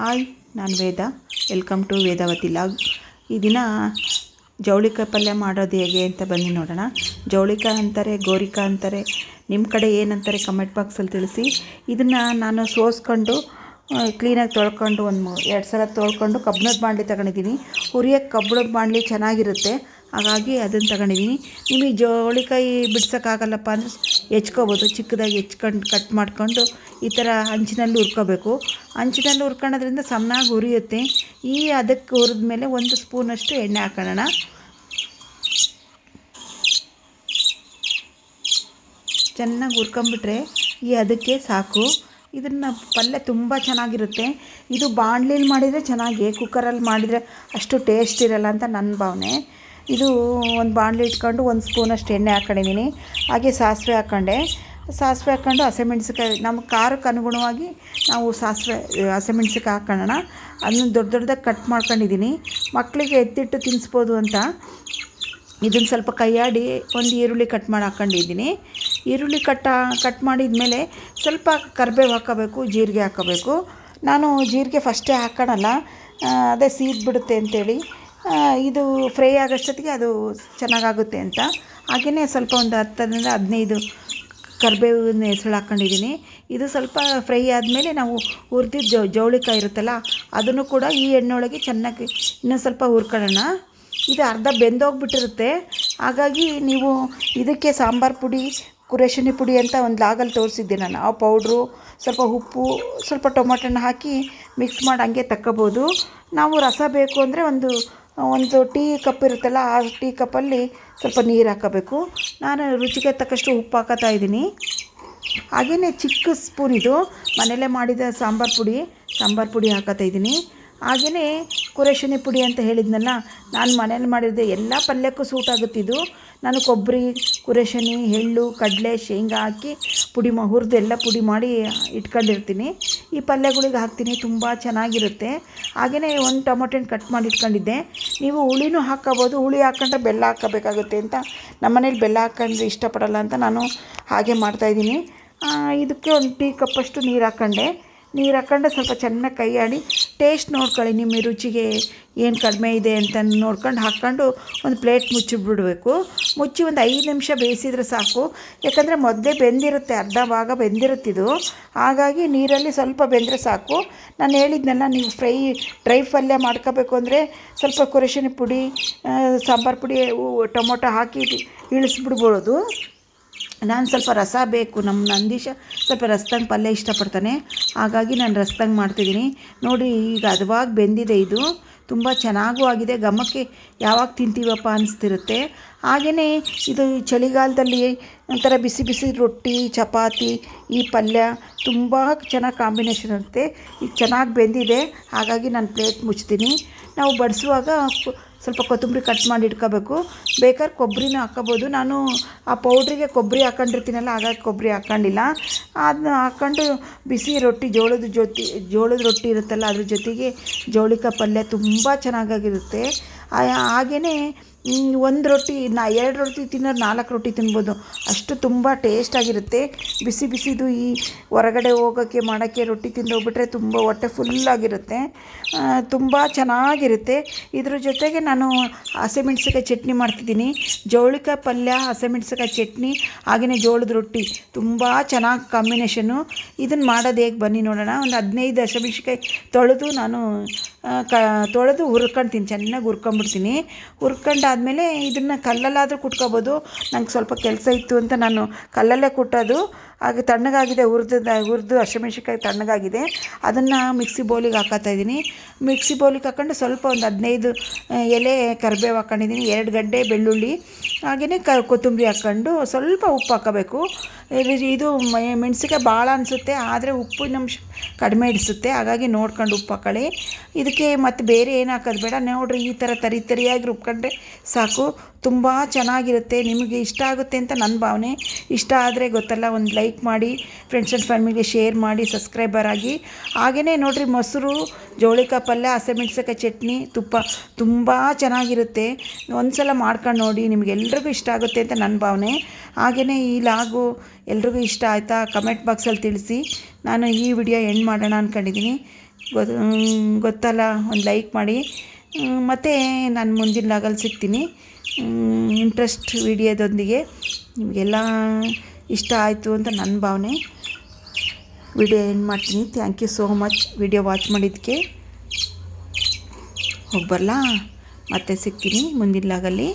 Hi, ನಾನು Veda. Welcome to Vedavathi log ಈ ದಿನ ಜವಳಿಕಾಯಿ ಪಲ್ಯ ಮಾಡೋದು ಹೇಗೆ ಅಂತ ಬನ್ನಿ ನೋಡೋಣ. ಜವಳಿಕಾಯಿ ಅಂತಾರೆ ಗೋರಿಕಾಯಿ ಅಂತಾರೆ. ನಿಮ್ಮ ಕಡೆ ಏನಂತಾರೆ ಕಮೆಂಟ್ ಬಾಕ್ಸಲ್ಲಿ ತಿಳಿಸಿ. ಇದನ್ನು ನಾನು ಸೋಸ್ಕೊಂಡು ಕ್ಲೀನಾಗಿ ತೊಳ್ಕೊಂಡು ಒಂದು ಎರಡು ಸಲ ತೊಳ್ಕೊಂಡು ಕಬ್ಬಿಣದ ಬಾಣಲಿ ತಗೊಂಡಿದ್ದೀನಿ. ಹುರಿಯೋಕ್ಕೆ ಕಬ್ಬಿಣದ ಬಾಣಲಿ ಚೆನ್ನಾಗಿರುತ್ತೆ. ಹಾಗಾಗಿ ಅದನ್ನು ತಗೊಂಡಿದ್ದೀನಿ ನಿಮಗೆ ಜವಳಿಕಾಯಿ ಬಿಡ್ಸೋಕ್ಕಾಗಲ್ಲಪ್ಪ ಅಂದರೆ ಹೆಚ್ಕೋಬೋದು. ಚಿಕ್ಕದಾಗಿ ಹೆಚ್ಕೊಂಡು, ಕಟ್ ಮಾಡ್ಕೊಂಡು ಈ ಥರ ಹಂಚಿನಲ್ಲಿ ಹುರ್ಕೋಬೇಕು. ಹಂಚಿನಲ್ಲಿ ಹುರ್ಕೊಳ್ಳೋದ್ರಿಂದ ಸಮನಾಗಿ ಉರಿಯುತ್ತೆ ಈ ಅದಕ್ಕೆ ಹುರಿದ ಮೇಲೆ ಒಂದು ಸ್ಪೂನಷ್ಟು ಎಣ್ಣೆ ಹಾಕೋಣ ಚೆನ್ನಾಗಿ ಹುರ್ಕೊಂಬಿಟ್ರೆ ಈ ಅದಕ್ಕೆ ಸಾಕು. ಇದನ್ನು ಪಲ್ಯ ತುಂಬ ಚೆನ್ನಾಗಿರುತ್ತೆ. ಇದು ಬಾಣ್ಲಿಲಿ ಮಾಡಿದರೆ ಚೆನ್ನಾಗಿ ಕುಕ್ಕರಲ್ಲಿ ಮಾಡಿದರೆ ಅಷ್ಟು ಟೇಸ್ಟ್ ಇರಲ್ಲ ಅಂತ ನನ್ನ ಭಾವನೆ. ಇದು ಒಂದು ಬಾಣಲಿ ಇಟ್ಕೊಂಡು ಒಂದು ಸ್ಪೂನಷ್ಟು ಎಣ್ಣೆ ಹಾಕೊಂಡಿದ್ದೀನಿ. ಹಾಗೆ ಸಾಸಿವೆ ಹಾಕ್ಕೊಂಡೆ ಸಾಸಿವೆ ಹಾಕ್ಕೊಂಡು ಹಸಿಮೆಣ್ಸಿಕಾಯಿ ನಮ್ಮ ಖಾರಕ್ಕೆ ಅನುಗುಣವಾಗಿ ನಾವು ಸಾಸಿವೆ ಹಸಿಮೆಣ್ಸಿಕಾಯಿ ಹಾಕ್ಕೊಳ್ಳೋಣ ಅದನ್ನು ದೊಡ್ಡ ದೊಡ್ಡದಾಗಿ ಕಟ್ ಮಾಡ್ಕೊಂಡಿದ್ದೀನಿ. ಮಕ್ಕಳಿಗೆ ಎತ್ತಿಟ್ಟು ತಿನ್ನಿಸ್ಬೋದು ಅಂತ. ಇದನ್ನು ಸ್ವಲ್ಪ ಕೈಯಾಡಿ ಒಂದು ಈರುಳ್ಳಿ ಕಟ್ ಮಾಡಿ ಹಾಕ್ಕೊಂಡಿದ್ದೀನಿ ಈರುಳ್ಳಿ ಕಟ್ ಕಟ್ ಮಾಡಿದ ಮೇಲೆ ಸ್ವಲ್ಪ ಕರಿಬೇವು ಹಾಕೋಬೇಕು, ಜೀರಿಗೆ ಹಾಕೋಬೇಕು. ನಾನು ಜೀರಿಗೆ ಫಸ್ಟೇ ಹಾಕೋಣಲ್ಲ. ಅದೇ ಸೀದ್ಬಿಡುತ್ತೆ ಅಂತೇಳಿ. ಇದು ಫ್ರೈ ಆಗೋಷ್ಟೊತ್ತಿಗೆ ಅದು ಚೆನ್ನಾಗಾಗುತ್ತೆ ಅಂತ. ಹಾಗೆಯೇ ಸ್ವಲ್ಪ ಒಂದು ಹತ್ತರಿಂದ ಹದಿನೈದು ಕರಿಬೇವಿನ ಹೆಸರು ಹಾಕ್ಕೊಂಡಿದ್ದೀನಿ ಇದು ಸ್ವಲ್ಪ ಫ್ರೈ ಆದಮೇಲೆ ನಾವು ಹುರಿದಿದ್ದು ಜೋ ಜವಳಿಕಾಯಿ ಇರುತ್ತಲ್ಲ, ಅದನ್ನು ಕೂಡ ಈ ಎಣ್ಣೆಯೊಳಗೆ ಚೆನ್ನಾಗಿ ಇನ್ನೂ ಸ್ವಲ್ಪ ಹುರ್ಕೊಳ್ಳೋಣ. ಇದು ಅರ್ಧ ಬೆಂದೋಗ್ಬಿಟ್ಟಿರುತ್ತೆ. ಹಾಗಾಗಿ ನೀವು ಇದಕ್ಕೆ ಸಾಂಬಾರು ಪುಡಿ ಕುರೇಶನಿ ಪುಡಿ ಅಂತ ಒಂದು ಲಾಗಲ್ಲಿ ತೋರಿಸಿದ್ದೆ ನಾನು. ಆ ಪೌಡ್ರು, ಸ್ವಲ್ಪ ಉಪ್ಪು, ಸ್ವಲ್ಪ ಟೊಮೊಟೊನ ಹಾಕಿ ಮಿಕ್ಸ್ ಮಾಡಿ ಹಂಗೆ ತಕ್ಕೋಬೋದು. ನಾವು ರಸ ಬೇಕು ಅಂದರೆ ಒಂದು ಒಂದು ಟೀ ಕಪ್ ಇರುತ್ತಲ್ಲ, ಆ ಟೀ ಕಪ್ಪಲ್ಲಿ ಸ್ವಲ್ಪ ನೀರು ಹಾಕೋಬೇಕು. ನಾನು ರುಚಿಗೆ ತಕ್ಕಷ್ಟು ಉಪ್ಪು ಹಾಕೋತಾ ಇದ್ದೀನಿ. ಹಾಗೆಯೇ ಚಿಕ್ಕ ಸ್ಪೂನ್ ಇದು. ಮನೆಯಲ್ಲೇ ಮಾಡಿದ ಸಾಂಬಾರು ಪುಡಿ ಸಾಂಬಾರು ಪುಡಿ ಹಾಕೋತಾ ಇದ್ದೀನಿ. ಹಾಗೆಯೇ ಕುರೇಶನಿ ಪುಡಿ ಅಂತ ಹೇಳಿದ್ನಲ್ಲ, ನಾನು ಮನೇಲಿ ಮಾಡಿದ್ದೆ ಎಲ್ಲ ಪಲ್ಯಕ್ಕೂ ಸೂಟ್ ಆಗುತ್ತಿದ್ದು ನಾನು ಕೊಬ್ಬರಿ, ಕುರೇಶನಿ, ಎಳ್ಳು, ಕಡಲೆ, ಶೇಂಗಾ ಹಾಕಿ ಪುಡಿ ಮಾ, ಹುರಿದೆಲ್ಲ ಪುಡಿ ಮಾಡಿ ಇಟ್ಕೊಂಡಿರ್ತೀನಿ. ಈ ಪಲ್ಯಗಳಿಗೆ ಹಾಕ್ತೀನಿ, ತುಂಬ ಚೆನ್ನಾಗಿರುತ್ತೆ. ಹಾಗೆಯೇ ಒಂದು ಟೊಮೊಟೊನ ಕಟ್ ಮಾಡಿ ಇಟ್ಕೊಂಡಿದ್ದೆ. ನೀವು ಹುಳಿನೂ ಹಾಕ್ಕೋಬೋದು ಹುಳಿ ಹಾಕ್ಕೊಂಡ್ರೆ ಬೆಲ್ಲ ಹಾಕಬೇಕಾಗುತ್ತೆ ಅಂತ. ನಮ್ಮನೇಲಿ ಬೆಲ್ಲ ಹಾಕ್ಕೊಂಡ್ರೆ ಇಷ್ಟಪಡಲ್ಲ ಅಂತ ನಾನು ಹಾಗೆ ಮಾಡ್ತಾಯಿದ್ದೀನಿ ಇದಕ್ಕೆ ಒಂದು ಟೀ ಕಪ್ಪಷ್ಟು ನೀರು ಹಾಕ್ಕೊಂಡೆ ನೀರು ಹಾಕ್ಕೊಂಡು ಸ್ವಲ್ಪ ಚೆನ್ನಾಗಿ ಕೈ ಆಡಿ ಟೇಸ್ಟ್ ನೋಡ್ಕೊಳ್ಳಿ, ನಿಮ್ಮ ರುಚಿಗೆ ಏನು ಕಡಿಮೆ ಇದೆ ಅಂತ ನೋಡ್ಕೊಂಡು ಹಾಕ್ಕೊಂಡು ಒಂದು ಪ್ಲೇಟ್ ಮುಚ್ಚಿಬಿಡಬೇಕು. ಮುಚ್ಚಿ ಒಂದು ಐದು ನಿಮಿಷ ಬೇಯಿಸಿದ್ರೆ ಸಾಕು. ಯಾಕಂದರೆ ಮೊದಲೇ ಬೆಂದಿರುತ್ತೆ, ಅರ್ಧ ಭಾಗ ಬೆಂದಿರುತ್ತಿದ್ದು ಹಾಗಾಗಿ ನೀರಲ್ಲಿ ಸ್ವಲ್ಪ ಬೆಂದರೆ ಸಾಕು. ನಾನು ಹೇಳಿದ್ನಲ್ಲ, ನೀವು ಫ್ರೈ ಡ್ರೈ ಪಲ್ಯ ಮಾಡ್ಕೋಬೇಕು ಅಂದರೆ ಸ್ವಲ್ಪ ಕುರೇಶನಿ ಪುಡಿ ಸಾಂಬಾರು ಪುಡಿ ಟೊಮೊಟೊ ಹಾಕಿ ಇಳಿಸ್ಬಿಡ್ಬೋದು. ನಾನು ಸ್ವಲ್ಪ ರಸ ಬೇಕು ನಮ್ಮ ನಂದೀಶ ಸ್ವಲ್ಪ ರಸದಂಗೆ ಪಲ್ಯ ಇಷ್ಟಪಡ್ತಾನೆ. ಹಾಗಾಗಿ ನಾನು ರಸದಂಗೆ ಮಾಡ್ತಿದ್ದೀನಿ. ನೋಡಿ, ಈಗ ಅದವಾಗಿ ಬೆಂದಿದೆ ಇದು. ತುಂಬ ಚೆನ್ನಾಗೂ ಆಗಿದೆ. ಘಮಕ್ಕೆ ಯಾವಾಗ ತಿಂತೀವಪ್ಪ ಅನಿಸ್ತಿರುತ್ತೆ. ಹಾಗೆಯೇ ಇದು ಚಳಿಗಾಲದಲ್ಲಿ ಒಂಥರ ಬಿಸಿ ಬಿಸಿ ರೊಟ್ಟಿ, ಚಪಾತಿ, ಈ ಪಲ್ಯ ತುಂಬ ಚೆನ್ನಾಗಿ ಕಾಂಬಿನೇಷನ್ ಇರುತ್ತೆ ಈಗ ಚೆನ್ನಾಗಿ ಬೆಂದಿದೆ. ಹಾಗಾಗಿ ನಾನು ಪ್ಲೇಟ್ ಮುಚ್ತೀನಿ. ನಾವು ಬಡಿಸುವಾಗ ಸ್ವಲ್ಪ ಕೊತ್ತಂಬರಿ ಕಟ್ ಮಾಡಿ ಇಟ್ಕೋಬೇಕು. ಬೇಕಾದ್ರೆ ಕೊಬ್ಬರಿನೂ ಹಾಕ್ಕೋಬೋದು. ನಾನು ಆ ಪೌಡ್ರಿಗೆ ಕೊಬ್ಬರಿ ಹಾಕೊಂಡಿರ್ತೀನಲ್ಲ, ಹಾಗಾಗಿ ಕೊಬ್ಬರಿ ಹಾಕ್ಕೊಂಡಿಲ್ಲ. ಅದನ್ನ ಹಾಕ್ಕೊಂಡು ಬಿಸಿ ರೊಟ್ಟಿ, ಜೋಳದ ಜೊತೆ, ಜೋಳದ ರೊಟ್ಟಿ ಇರುತ್ತಲ್ಲ, ಅದ್ರ ಜೊತೆಗೆ ಜೋಳಿಕಾಯಿ ಪಲ್ಯ ತುಂಬ ಚೆನ್ನಾಗಾಗಿರುತ್ತೆ. ಹಾಗೆಯೇ ಒಂದು ರೊಟ್ಟಿ, ನಾ ಎರಡು ರೊಟ್ಟಿ ತಿನ್ನೋರು ನಾಲ್ಕು ರೊಟ್ಟಿ ತಿನ್ಬೋದು. ಅಷ್ಟು ತುಂಬ ಟೇಸ್ಟಾಗಿರುತ್ತೆ ಬಿಸಿ ಬಿಸಿದು ಈ ಹೊರಗಡೆ ಹೋಗೋಕ್ಕೆ ಮಾಡೋಕ್ಕೆ ರೊಟ್ಟಿ ತಿಂದು ಹೋಗ್ಬಿಟ್ರೆ ತುಂಬ ಹೊಟ್ಟೆ ಫುಲ್ಲಾಗಿರುತ್ತೆ ತುಂಬ ಚೆನ್ನಾಗಿರುತ್ತೆ. ಇದ್ರ ಜೊತೆಗೆ ನಾನು ಹಸಿಮೆಣ್ಸಿಕಾಯಿ ಚಟ್ನಿ ಮಾಡ್ತಿದ್ದೀನಿ. ಜವಳಿಕಾಯಿ ಪಲ್ಯ ಹಸಿಮೆಣ್ಸಿಕಾಯಿ ಚಟ್ನಿ ಹಾಗೆಯೇ ಜೋಳದ ರೊಟ್ಟಿ. ತುಂಬ ಚೆನ್ನಾಗಿ ಕಾಂಬಿನೇಷನ್ನು. ಇದನ್ನು ಮಾಡೋದು ಹೇಗೆ ಬನ್ನಿ ನೋಡೋಣ. ಒಂದು ಹದಿನೈದು ಹಸಿಮೆಣ್ಸಿಕಾಯಿ ತೊಳೆದು ನಾನು ಕ, ತೊಳೆದು ಹುರ್ಕೊಂತೀನಿ ಚೆನ್ನಾಗಿ ಹುರ್ಕೊಂಬಿಡ್ತೀನಿ ಹುರ್ಕೊಂಡಾದ್ಮೇಲೆ ಇದನ್ನು ಕಲ್ಲಲ್ಲಾದರೂ ಕುಟ್ಕೋಬೋದು. ನಂಗೆ ಸ್ವಲ್ಪ ಕೆಲಸ ಇತ್ತು ಅಂತ ನಾನು ಕಲ್ಲಲ್ಲೇ ಕುಟ್ಟೋದು. ಹಾಗೆ ತಣ್ಣಗಾಗಿದೆ ಹುರಿದು ಹುರಿದು ಹಸಿಮೆಣ್ಸಿನ್ಕಾಯಿ ತಣ್ಣಗಾಗಿದೆ. ಅದನ್ನು ಮಿಕ್ಸಿ ಬೌಲಿಗೆ ಹಾಕೋತಾ ಇದ್ದೀನಿ. ಮಿಕ್ಸಿ ಬೌಲಿಗೆ ಹಾಕ್ಕೊಂಡು ಸ್ವಲ್ಪ ಒಂದು ಹದಿನೈದು ಎಲೆ ಕರಿಬೇವು ಹಾಕ್ಕೊಂಡಿದ್ದೀನಿ ಎರಡು ಗಡ್ಡೆ ಬೆಳ್ಳುಳ್ಳಿ ಹಾಗೆಯೇ ಕ, ಕೊತ್ತಂಬರಿ ಹಾಕ್ಕೊಂಡು ಸ್ವಲ್ಪ ಉಪ್ಪು ಹಾಕಬೇಕು. ಇದು ಇದು ಮ- ಮೆಣಸಿನ್ಕಾಯಿ ಭಾಳ ಅನಿಸುತ್ತೆ, ಆದರೆ ಉಪ್ಪಿನ ಅಂಶ ಕಡಿಮೆ ಇಡಿಸುತ್ತೆ ಹಾಗಾಗಿ ನೋಡ್ಕೊಂಡು ಉಪ್ಪು ಹಾಕೊಳ್ಳಿ. ಇದಕ್ಕೆ ಮತ್ತು ಬೇರೆ ಏನು ಹಾಕೋದು ಬೇಡ. ನೋಡ್ರಿ, ಈ ಥರ ತರಿ ತರಿಯಾಗಿ ರುಬ್ಕೊಂಡ್ರೆ ಸಾಕು. ತುಂಬ ಚೆನ್ನಾಗಿರುತ್ತೆ, ನಿಮಗೆ ಇಷ್ಟ ಆಗುತ್ತೆ ಅಂತ ನನ್ನ ಭಾವನೆ. ಇಷ್ಟ ಆದರೆ ಗೊತ್ತಲ್ಲ, ಒಂದು ಲೈಕ್ ಮಾಡಿ ಫ್ರೆಂಡ್ಸ್ ಆ್ಯಂಡ್ ಫ್ಯಾಮಿಲಿಗೆ ಶೇರ್ ಮಾಡಿ ಸಬ್ಸ್ಕ್ರೈಬರ್ ಆಗಿ. ಹಾಗೆಯೇ ನೋಡಿರಿ, ಮೊಸರು ಜೋಳಿಕಾಯಿ ಪಲ್ಯ ಹಸಿಮೆಣ್ಸಿಕಾಯಿ ಚಟ್ನಿ, ತುಪ್ಪ ತುಂಬ ಚೆನ್ನಾಗಿರುತ್ತೆ. ಒಂದು ಸಲ ಮಾಡ್ಕೊಂಡು ನೋಡಿ ನಿಮಗೆಲ್ರಿಗೂ ಇಷ್ಟ ಆಗುತ್ತೆ ಅಂತ ನನ್ನ ಭಾವನೆ. ಹಾಗೆಯೇ ಈ ಲಾಗು ಎಲ್ರಿಗೂ ಇಷ್ಟ ಆಯಿತಾ ಕಮೆಂಟ್ ಬಾಕ್ಸಲ್ಲಿ ತಿಳಿಸಿ. ನಾನು ಈ ವಿಡಿಯೋ ಎಂಡ್ ಮಾಡೋಣ ಅಂದ್ಕೊಂಡಿದ್ದೀನಿ ಗೊತ್ತು ಗೊತ್ತಲ್ಲ, ಒಂದು ಲೈಕ್ ಮಾಡಿ. ಮತ್ತು ನಾನು ಮುಂದಿನ ಲಾಗಲ್ಲಿ ಸಿಗ್ತೀನಿ. ಇಂಟ್ರೆಸ್ಟ್ ವಿಡಿಯೋದೊಂದಿಗೆ. ನಿಮಗೆಲ್ಲ ಇಷ್ಟ ಆಯಿತು ಅಂತ ನನ್ನ ಭಾವನೆ. ವಿಡಿಯೋ ಏನು ಮಾಡ್ತೀನಿ. Thank you so much video watch ಮಾಡಿದ್ದಕ್ಕೆ ಹೋಗಿ ಬರಲಾ? ಮತ್ತೆ ಸಿಗ್ತೀನಿ ಮುಂದಿನ ಲಾಗಲ್ಲಿ